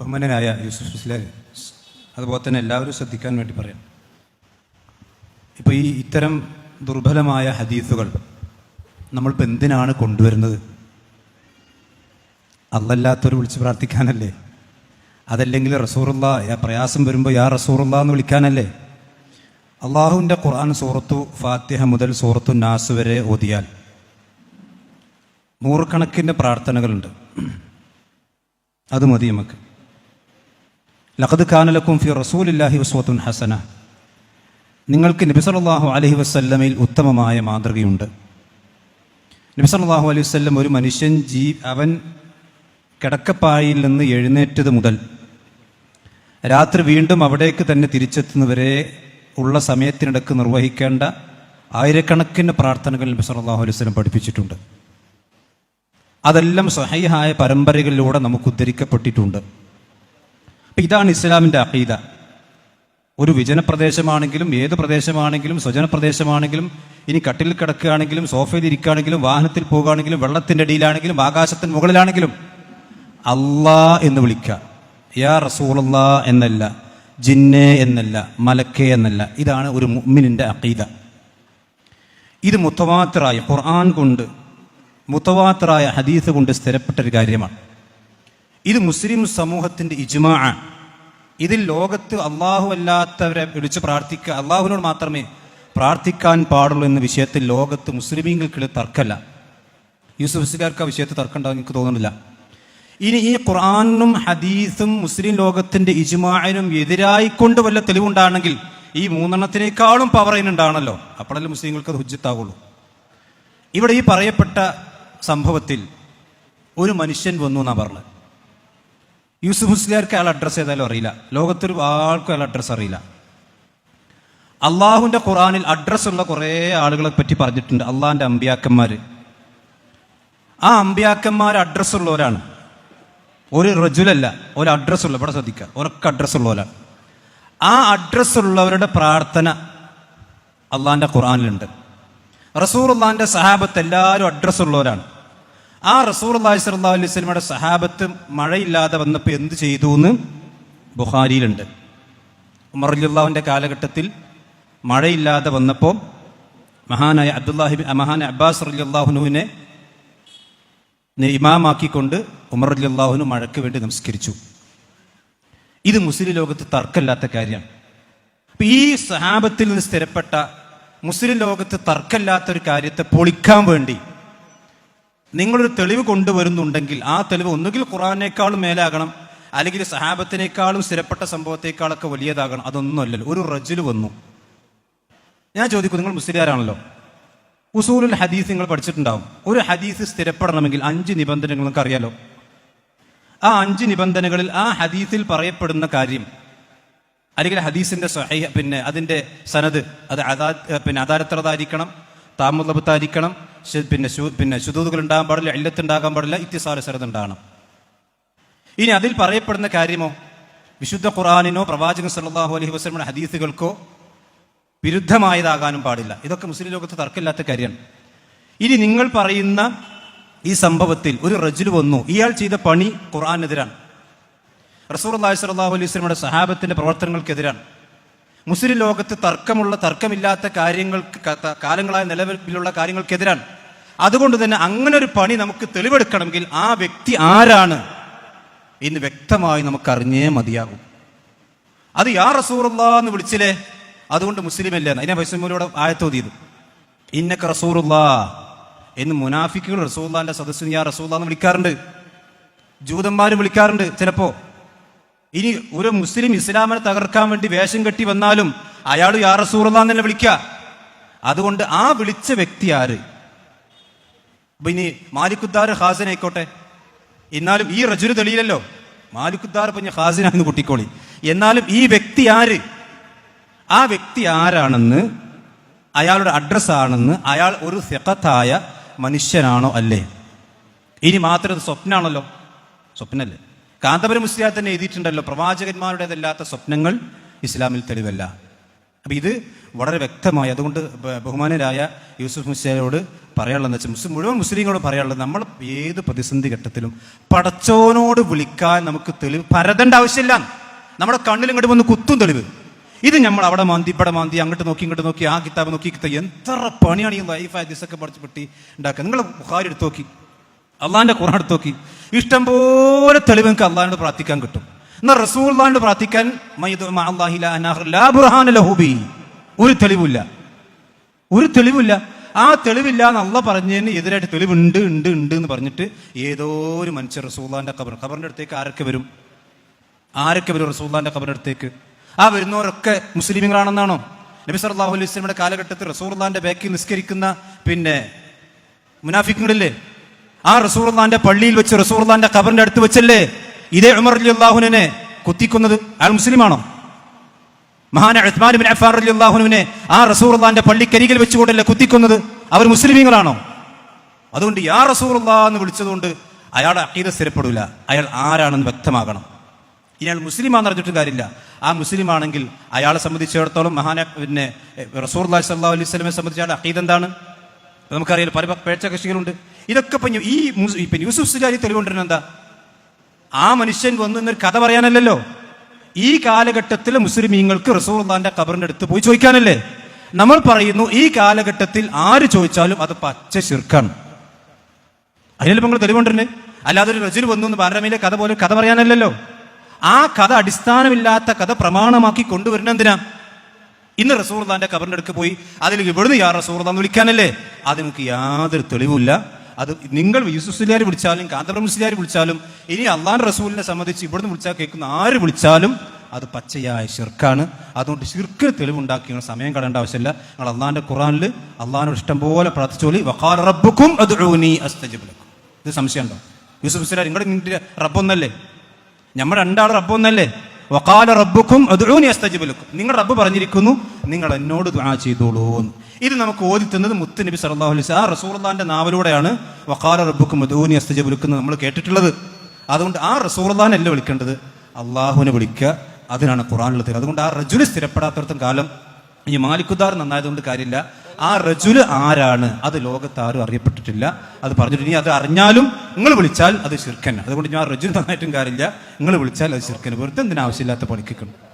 ബഹുമാനനായ യൂസുഫ് ഇസ്ലാൽ അതുപോലെ തന്നെ എല്ലാവരും ശ്രദ്ധിക്കാൻ വേണ്ടി പറയാം. ഇപ്പോൾ ഈ ഇത്തരം ദുർബലമായ ഹദീസുകൾ നമ്മളിപ്പോൾ എന്തിനാണ് കൊണ്ടുവരുന്നത്? അല്ലല്ലാത്തവർ വിളിച്ച് പ്രാർത്ഥിക്കാനല്ലേ? അതല്ലെങ്കിൽ റസൂറുള്ള പ്രയാസം വരുമ്പോൾ യാ റസൂറുള്ള എന്ന് വിളിക്കാനല്ലേ? അള്ളാഹുവിന്റെ ഖുർആൻ സൂറത്തു ഫാത്തിഹ മുതൽ സൂറത്തു നാസ് വരെ ഓതിയാൽ നൂറുകണക്കിന്റെ പ്രാർത്ഥനകളുണ്ട്. അത് മതി നമുക്ക്. ലഖദ് ഖാനലക്കും ഫി റസൂലില്ലാഹി വസ്വത്തുൻ ഹസന. നിങ്ങൾക്ക് നബി അലഹി വസ്ല്ലമയിൽ ഉത്തമമായ മാതൃകയുണ്ട്. നബി സല്ലല്ലാഹു അലൈഹി വസ്ല്ലം ഒരു മനുഷ്യൻ ജീ അവൻ കിടക്കപ്പായിൽ നിന്ന് എഴുന്നേറ്റത് മുതൽ രാത്രി വീണ്ടും അവിടേക്ക് തന്നെ തിരിച്ചെത്തുന്നവരെ ഉള്ള സമയത്തിനിടക്ക് നിർവഹിക്കേണ്ട ആയിരക്കണക്കിന് പ്രാർത്ഥനകൾ നബി സല്ലല്ലാഹു അലൈഹി വസ്ലം പഠിപ്പിച്ചിട്ടുണ്ട്. അതെല്ലാം സഹീഹായ പരമ്പരകളിലൂടെ നമുക്ക് ഉദ്ധരിക്കപ്പെട്ടിട്ടുണ്ട്. ഇതാണ് ഇസ്ലാമിന്റെ അഖീദ. ഒരു വിജന പ്രദേശമാണെങ്കിലും ഏത് പ്രദേശമാണെങ്കിലും സ്വജന പ്രദേശമാണെങ്കിലും ഇനി കട്ടിൽ കിടക്കുകയാണെങ്കിലും സോഫയിൽ ഇരിക്കുകയാണെങ്കിലും വാഹനത്തിൽ പോകുകയാണെങ്കിലും വെള്ളത്തിന്റെ അടിയിലാണെങ്കിലും ആകാശത്തിന് മുകളിലാണെങ്കിലും അള്ളാ എന്ന് വിളിക്കുക യാ റസൂലുള്ള എന്നല്ല ജിന്നെ എന്നല്ല മലക്കെ എന്നല്ല. ഇതാണ് ഒരു മുഅ്മിനിന്റെ അഖീദ. ഇത് മുത്തവാത്തറായ ഖുർആൻ കൊണ്ട് മുത്തവാത്തറായ ഹദീസ് കൊണ്ട് സ്ഥിരപ്പെട്ടൊരു കാര്യമാണ്. ഇത് മുസ്ലിം സമൂഹത്തിന്റെ ഇജ്മാ. ഇതിൽ ലോകത്ത് അള്ളാഹു അല്ലാത്തവരെ വിളിച്ച് പ്രാർത്ഥിക്കുക അള്ളാഹുവിനോട് മാത്രമേ പ്രാർത്ഥിക്കാൻ പാടുള്ളൂ എന്ന വിഷയത്തിൽ ലോകത്ത് മുസ്ലിമീങ്ങൾക്കുള്ള തർക്കമല്ല. യൂസുഫ് ഹുസ്കാർക്ക് ആ വിഷയത്തിൽ തർക്കം ഉണ്ടാവും എനിക്ക് തോന്നുന്നില്ല. ഇനി ഈ ഖുർആാനും ഹദീസും മുസ്ലിം ലോകത്തിന്റെ ഇജ്മാനും എതിരായിക്കൊണ്ട് വല്ല തെളിവുണ്ടാണെങ്കിൽ ഈ മൂന്നെണ്ണത്തിനേക്കാളും പവർ അതിനുണ്ടാണല്ലോ. അപ്പോഴല്ലേ മുസ്ലിങ്ങൾക്ക് അത് ഹുജ്ജത്താവുള്ളൂ. ഇവിടെ ഈ പറയപ്പെട്ട സംഭവത്തിൽ ഒരു മനുഷ്യൻ വന്നു എന്നാ പറഞ്ഞത്. യൂസുഫ് മുസ്ലിയാർക്ക് അയാൾ അഡ്രസ്സ് ചെയ്താലും അറിയില്ല. ലോകത്തൊരു ആൾക്കും അയാൾ അഡ്രസ്സ് അറിയില്ല. അള്ളാഹുവിന്റെ ഖുറാനിൽ അഡ്രസ്സുള്ള കുറേ ആളുകളെ പറ്റി പറഞ്ഞിട്ടുണ്ട്. അള്ളാഹിന്റെ അമ്പിയാക്കന്മാര് ആ അമ്പിയാക്കന്മാർ അഡ്രസ്സ് ഉള്ളവരാണ്. ഒരു റജുലല്ല ഒരു അഡ്രസ്സ് ഉള്ള ഇവിടെ ശ്രദ്ധിക്കുക ഒരൊക്കെ അഡ്രസ്സ് ഉള്ളവരാണ്. ആ അഡ്രസ്സ് ഉള്ളവരുടെ പ്രാർത്ഥന അള്ളാഹിന്റെ ഖുറാനിലുണ്ട് റസൂർ അള്ളാഹിന്റെ സഹാബത്ത് എല്ലാവരും അഡ്രസ്സ് ഉള്ളവരാണ്. ആ റസൂർ അള്ളാഹി അലൈഹി സ്വലമയുടെ സഹാബത്ത് മഴയില്ലാതെ വന്നപ്പോൾ എന്ത് ചെയ്തു എന്ന് ബുഹാരിയിലുണ്ട് ഉമർ അലിയുള്ളാഹുവിന്റെ കാലഘട്ടത്തിൽ മഴയില്ലാതെ വന്നപ്പോൾ മഹാനായ അബ്ദുല്ലാഹിബി മഹാൻ അബ്ബാസ് അലിയുള്ളാഹുനുവിനെ ഇമാമാക്കിക്കൊണ്ട് ഉമർ അലിയുള്ളാഹുനു മഴയ്ക്ക് വേണ്ടി നമസ്കരിച്ചു. ഇത് മുസ്ലിം ലോകത്ത് തർക്കമില്ലാത്ത കാര്യമാണ്. അപ്പൊ ഈ സഹാബത്തിൽ നിന്ന് സ്ഥിരപ്പെട്ട മുസ്ലിം ലോകത്ത് തർക്കമില്ലാത്ത ഒരു കാര്യത്തെ പൊളിക്കാൻ വേണ്ടി നിങ്ങളൊരു തെളിവ് കൊണ്ടുവരുന്നുണ്ടെങ്കിൽ ആ തെളിവ് ഒന്നുകിൽ ഖുറാനേക്കാളും മേലാകണം അല്ലെങ്കിൽ സഹാബത്തിനേക്കാളും സ്ഥിരപ്പെട്ട സംഭവത്തെക്കാളൊക്കെ വലിയതാകണം. അതൊന്നുമല്ലല്ലോ ഒരു റജിൽ വന്നു. ഞാൻ ചോദിക്കും നിങ്ങൾ മുസ്ലിയാരാണല്ലോ? ഉസൂലുൽ ഹദീസ് നിങ്ങൾ പഠിച്ചിട്ടുണ്ടാവും. ഒരു ഹദീസ് സ്ഥിരപ്പെടണമെങ്കിൽ അഞ്ച് നിബന്ധനകൾ നിങ്ങൾക്ക് അറിയാലോ ആ അഞ്ച് നിബന്ധനകളിൽ ആ ഹദീസിൽ പറയപ്പെടുന്ന കാര്യം അല്ലെങ്കിൽ ഹദീസിന്റെ പിന്നെ അതിന്റെ സനത് അത് അദാ പിന്നെ അദാരത്രതായിരിക്കണം താമുലബത്തായിരിക്കണം ശു- പിന്നെ പിന്നെ ശുദ്ധൂതുകൾ ഉണ്ടാകാൻ പാടില്ല ഇല്ലത്ത് ഉണ്ടാകാൻ പാടില്ല ഇത്തിസാല ശരത് ഉണ്ടാകണം ഇനി അതിൽ പറയപ്പെടുന്ന കാര്യമോ? വിശുദ്ധ ഖുറാനിനോ പ്രവാചകൻ സല്ലല്ലാഹു അലൈഹി വസല്ലമയുടെ ഹദീസുകൾക്കോ വിരുദ്ധമായതാകാനും പാടില്ല. ഇതൊക്കെ മുസ്ലിം ലോകത്ത് തർക്കമില്ലാത്ത കാര്യമാണ്. ഇനി നിങ്ങൾ പറയുന്ന ഈ സംഭവത്തിൽ ഒരു റജുൽ വന്നു ഇയാൾ ചെയ്ത പണി ഖുറാനെതിരാണ് റസൂർ അള്ളാഹി സ്വല്ലല്ലാഹു അലൈഹി വസല്ലമയുടെ സഹാബത്തിന്റെ പ്രവർത്തനങ്ങൾക്കെതിരാണ്. മുസ്ലിം ലോകത്ത് തർക്കമുള്ള തർക്കമില്ലാത്ത കാര്യങ്ങൾക്ക് കാലങ്ങളായ നിലവിലുള്ള കാര്യങ്ങൾക്കെതിരാണ്. അതുകൊണ്ട് തന്നെ അങ്ങനെ ഒരു പണി നമുക്ക് തെളിവെടുക്കണമെങ്കിൽ ആ വ്യക്തി ആരാണ് എന്ന് വ്യക്തമായി നമുക്ക് അറിഞ്ഞേ മതിയാകും. അത് യാ റസൂറുല്ലാ എന്ന് വിളിച്ചില്ലേ? അതുകൊണ്ട് മുസ്ലിം അല്ല അതിനെ വൈസ്മൂലൂടെ ആയത്തോതിയത് ഇന്നക്ക റസൂറുല്ലാ എന്ന് മുനാഫിക്കുകൾ റസൂല്ലാന്റെ സദസ്സിന് യാ റസൂല്ലാ എന്ന് വിളിക്കാറുണ്ട്. ജൂതന്മാർ വിളിക്കാറുണ്ട് ചിലപ്പോ. ഇനി ഒരു മുസ്ലിം ഇസ്ലാമിനെ തകർക്കാൻ വേണ്ടി വേഷം കെട്ടി വന്നാലും അയാൾ യാ റസൂറുല്ലാ എന്ന് തന്നെ വിളിക്കുക അതുകൊണ്ട് ആ വിളിച്ച വ്യക്തി ആര്? അപ്പൊ ഇനി മാലിക്കുദ്ദാർ ഹാസനായിക്കോട്ടെ. എന്നാലും ഈ റജുര് തെളിയില്ലല്ലോ. മാലിക്കുദ്ദാർ ഞാൻ ഹാസിനാന്ന് കുട്ടിക്കോളി. എന്നാലും ഈ വ്യക്തി ആര്? ആ വ്യക്തി ആരാണെന്ന് അയാളുടെ അഡ്രസ് ആണെന്ന് അയാൾ ഒരു സെക്കത്തായ മനുഷ്യനാണോ അല്ലേ? ഇനി മാത്രം സ്വപ്നാണല്ലോ. സ്വപ്നല്ലേ? കാന്തപുരം മുസ്ലിയാർ തന്നെ എഴുതിയിട്ടുണ്ടല്ലോ പ്രവാചകന്മാരുടേതല്ലാത്ത സ്വപ്നങ്ങൾ ഇസ്ലാമിൽ തെളിവല്ല. അപ്പൊ ഇത് വളരെ വ്യക്തമായി അതുകൊണ്ട് ബഹുമാനരായ യൂസുഫ് മുസ്ലിയോട് പറയാനുള്ളതെന്ന് വെച്ചാൽ മുസ്ലിം മുഴുവൻ മുസ്ലിങ്ങളോട് പറയാനുള്ളത് നമ്മൾ ഏത് പ്രതിസന്ധി ഘട്ടത്തിലും പടച്ചോനോട് വിളിക്കാൻ നമുക്ക് തെളിവ് പരതേണ്ട ആവശ്യമില്ല. നമ്മുടെ കണ്ണിൽ ഇങ്ങോട്ട് വന്ന് കുത്തും തെളിവ്. ഇത് നമ്മൾ അവിടെ മാന്തി ഇവിടെ മാന്തി അങ്ങോട്ട് നോക്കി ഇങ്ങോട്ട് നോക്കി ആ കിതാബ് നോക്കി കിത്താബ് എത്ര പണിയാണ് ഈ ലൈഫ് ഹദീസൊക്കെ പഠിച്ച് പെട്ടി ഉണ്ടാക്കുക. നിങ്ങൾ ബുഹാരി എടുത്ത് നോക്കി അള്ളാഹിന്റെ ഖുർആൻ എടുത്ത് നോക്കി. ഇഷ്ടം പോലെ തെളിവ് നിങ്ങൾക്ക് അള്ളാഹിനോട് പ്രാർത്ഥിക്കാൻ കിട്ടും. എന്നാൽ റസൂള്ളാണ്ട് പ്രാർത്ഥിക്കാൻ. ഒരു തെളിവില്ല. ഒരു തെളിവില്ല. ആ തെളിവില്ല എന്ന് പറഞ്ഞതിന് എതിരായിട്ട് തെളിവുണ്ട് ഉണ്ട് ഉണ്ട് എന്ന് പറഞ്ഞിട്ട് ഏതോ ഒരു മനുഷ്യർ റസൂള്ളാന്റെ ഖബർ ഖബറിന്റെ അടുത്തേക്ക് ആരൊക്കെ വരും? ആരൊക്കെ വരും റസൂള്ളാന്റെ ഖബറിന്റെ അടുത്തേക്ക്? ആ വരുന്നവരൊക്കെ മുസ്ലിമുകളാണെന്നാണോ നബി സല്ലല്ലാഹു അലൈഹി വസല്ലമയുടെ കാലഘട്ടത്തിൽ റസൂള്ളാന്റെ ബാക്കിൽ നിസ്കരിക്കുന്ന പിന്നെ മുനാഫിക്കുകളില്ലേ ആ റസൂർലാന്റെ പള്ളിയിൽ വെച്ച് റസൂർലാന്റെ ഖബറിന്റെ അടുത്ത് വെച്ചല്ലേ? ഇതേ ഉമർ അലി അള്ളാഹുനെ കുത്തിക്കുന്നത് അയാൾ മുസ്ലിമാണോ? മഹാന ഉസ്മാൻ ബിൻ അലി അള്ളാഹുനുവിനെ ആ റസൂലുള്ളാഹിന്റെ പള്ളിക്കരികിൽ വെച്ചുകൊണ്ടല്ലേ കുത്തിക്കുന്നത്? അവർ മുസ്ലിമീങ്ങളാണോ? അതുകൊണ്ട് യാ റസൂലുള്ളാ എന്ന് വിളിച്ചതുകൊണ്ട് അയാളുടെ അക്കീത സ്ഥിരപ്പെടില്ല അയാൾ ആരാണെന്ന് വ്യക്തമാകണം. ഇനി അയാൾ മുസ്ലിമാണെന്ന് അറിഞ്ഞിട്ടും കാര്യമില്ല. ആ മുസ്ലിം ആണെങ്കിൽ അയാളെ സംബന്ധിച്ചിടത്തോളം മഹാന പിന്നെ റസൂർ സല്ലാ അലൈഹി സ്വലമെ സംബന്ധിച്ച് അയാളുടെ അക്കീത എന്താണ്? നമുക്കറിയാം പല പേഴ്ച കക്ഷികളുണ്ട്. ഇതൊക്കെ ഇപ്പൊ ഈ ഇപ്പൊ യൂസുഫ് സുജാരി തെളിവുകൊണ്ടിരുന്ന എന്താ ആ മനുഷ്യൻ വന്നു എന്നൊരു കഥ പറയാനല്ലല്ലോ. ഈ കാലഘട്ടത്തിൽ മുസ്ലിമീങ്ങൾക്ക് റസൂർദാന്റെ ഖബറിന്റെ അടുത്ത് പോയി ചോദിക്കാനല്ലേ? നമ്മൾ പറയുന്നു ഈ കാലഘട്ടത്തിൽ ആര് ചോദിച്ചാലും അത് പച്ച ശിർക്കാണ്. അതിനല്ലേ നിങ്ങൾ തെളിവുണ്ടല്ലേ? അല്ലാതെ ഒരു റജുൽ വന്നു എന്ന് ബാലരമയിലെ കഥ പോലെ കഥ പറയാനല്ലല്ലോ. ആ കഥ അടിസ്ഥാനമില്ലാത്ത കഥ പ്രമാണമാക്കി കൊണ്ടുവരുന്ന എന്തിനാ? ഇന്ന് റസൂർദാന്റെ കബറിന്റെ അടുക്ക് പോയി അതിൽ ഇവിടുന്ന് യാ റസൂർദാന്ന് വിളിക്കാനല്ലേ? അതിനൊക്കെ യാതൊരു തെളിവുമില്ല. അത് നിങ്ങൾ യൂസുഫുസ്ലിയാർ വിളിച്ചാലും കാന്തപുരം വിളിച്ചാലും ഇനി അള്ളാൻ റസൂലിനെ സംബന്ധിച്ച് ഇവിടുന്ന് വിളിച്ചാൽ കേൾക്കുന്ന ആര് വിളിച്ചാലും അത് പച്ചയായ ഷിർക്കാണ് അതുകൊണ്ട് ഷിർക്ക് തെളിവുണ്ടാക്കി സമയം കളയേണ്ട ആവശ്യമില്ല. നിങ്ങൾ അള്ളാന്റെ ഖുറാനിൽ അള്ളാഹിനോട് ഇഷ്ടം പോലെ പ്രാർത്ഥിച്ചോളി വഖാർ റബ്ബുക്കും അത് ഇത് സംശയമുണ്ടോ? യൂസുഫ് മുസ്ലിയാർ നിങ്ങളുടെ നിന്റെ റബ്ബൊന്നല്ലേ? നമ്മുടെ രണ്ടാൾ റബ്ബൊന്നല്ലേ? വക്കാല റബ്ബുക്കും അദ്ഊനി അസ്തജിബ് ലക്കും നിങ്ങൾ റബ്ബ് പറഞ്ഞിരിക്കുന്നു നിങ്ങൾ എന്നോട് ദുആ ചെയ്തോളൂ എന്ന്. ഇത് നമുക്ക് ഓതി തന്നത് മുത്ത് നബി സല്ലല്ലാഹു അലൈഹി ആ റസൂലുള്ളാഹിന്റെ നാവിലൂടെയാണ് വക്കാല റബ്ബുക്കും അദ്ഊനി അസ്തജിബ് ലക്കും എന്ന് നമ്മൾ കേട്ടിട്ടുള്ളത്. അതുകൊണ്ട് ആ റസൂലുള്ളാഹിനല്ല വിളിക്കേണ്ടത് അള്ളാഹുവിനെ വിളിക്കുക അതിനാണ് ഖുറാനുള്ളത് അതുകൊണ്ട് ആ റജുലി സ്ഥിരപ്പെടാത്തടത്തും കാലം. ഈ മാലിക്കുദാർ നന്നായതുകൊണ്ട് കാര്യമില്ല. ആ റജുൽ ആരാണ്? അത് ലോകത്ത് ആരും അറിയപ്പെട്ടിട്ടില്ല. അത് പറഞ്ഞിട്ട് ഇനി അത് അറിഞ്ഞാലും നിങ്ങൾ വിളിച്ചാൽ അത് ശിർക്കൻ അതുകൊണ്ട് ഞാൻ റജുൽ നന്നായിട്ടും കാര്യമില്ല. നിങ്ങൾ വിളിച്ചാൽ അത് ശിർക്കൻ വെറുതെ എന്തിനാവശ്യമില്ലാത്ത പണിക്കണം